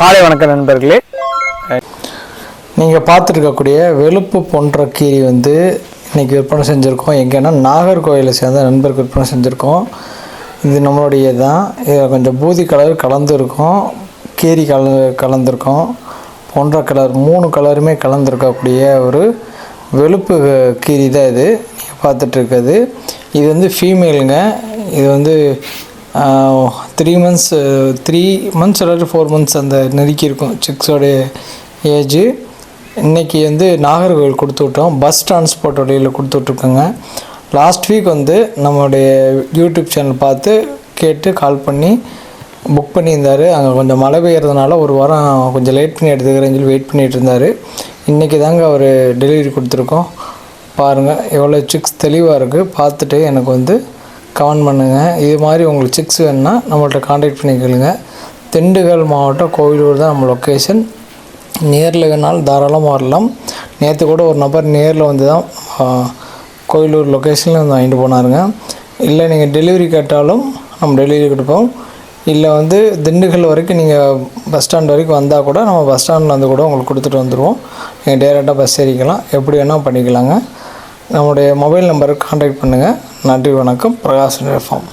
காலை வணக்கம் நண்பர்களே. நீங்கள் பார்த்துருக்கக்கூடிய வெளுப்பு போன்ற கீரி வந்து இன்றைக்கி விற்பனை செஞ்சுருக்கோம். எங்கேன்னா நாகர்கோயிலை சேர்ந்த நண்பருக்கு விற்பனை செஞ்சுருக்கோம். இது நம்மளுடைய தான் இதில் கொஞ்சம் பூதி கலர் கலந்துருக்கும். கீரி கல கலந்துருக்கோம். போன்ற கலர் மூணு கலருமே கலந்துருக்கக்கூடிய ஒரு வெளுப்பு கீரி தான் இது. நீங்கள் இது வந்து ஃபீமேலுங்க இது வந்து த்ரீ மந்த்ஸ் த்ரீ மந்த்ஸ் இல்லாட்டி ஃபோர் மந்த்ஸ் அந்த நெருக்கி இருக்கும் சிக்ஸோடைய ஏஜு இன்றைக்கி வந்து நாகர்கோவில் கொடுத்து விட்டோம். பஸ் டிரான்ஸ்போர்ட் வழியில் கொடுத்து விட்ருக்கோங்க லாஸ்ட் வீக் வந்து நம்மளுடைய யூடியூப் சேனல் பார்த்து கேட்டு கால் பண்ணி புக் பண்ணியிருந்தார். அங்கே கொஞ்சம் மழை பெய்யறதுனால ஒரு வாரம் கொஞ்சம் லேட் பண்ணி எடுத்துக்கிறேன்னு சொல்லி வெயிட் பண்ணிகிட்டு இருந்தார். இன்றைக்கி தாங்க அவர் டெலிவரி கொடுத்துருக்கோம். பாருங்கள் எவ்வளோ சிக்ஸ் தெளிவாக இருக்குது பார்த்துட்டு எனக்கு வந்து கமெண்ட் பண்ணுங்கள் இது மாதிரி உங்களுக்கு சிக்ஸ் வேணுன்னா நம்மள்ட்ட காண்டாக்ட் பண்ணிக்கலுங்க திண்டுக்கல் மாவட்டம் கோவிலூர் தான் நம்ம லொக்கேஷன் நேரில் வேணாலும் தாராளமாக வரலாம். நேற்று கூட ஒரு நபர் நேரில் வந்து தான் கோயிலூர் லொக்கேஷனில் வந்து வாங்கிட்டு போனாருங்க. இல்லை நீங்கள் டெலிவரி கேட்டாலும் நம்ம டெலிவரி கொடுப்போம். இல்லை வந்து திண்டுக்கல் வரைக்கும் நீங்கள் பஸ் ஸ்டாண்ட் வரைக்கும் வந்தால் கூட நம்ம பஸ் ஸ்டாண்டில் வந்து கூட உங்களுக்கு கொடுத்துட்டு வந்துடுவோம் நீங்கள் டேரெக்டாக பஸ் ஏறிக்கலாம். எப்படி வேணால் பண்ணிக்கலாங்க. நம்முடைய மொபைல் நம்பருக்கு காண்டாக்ட் பண்ணுங்கள் நன்றி வணக்கம். பிரகாஷ் ஃபார்ம்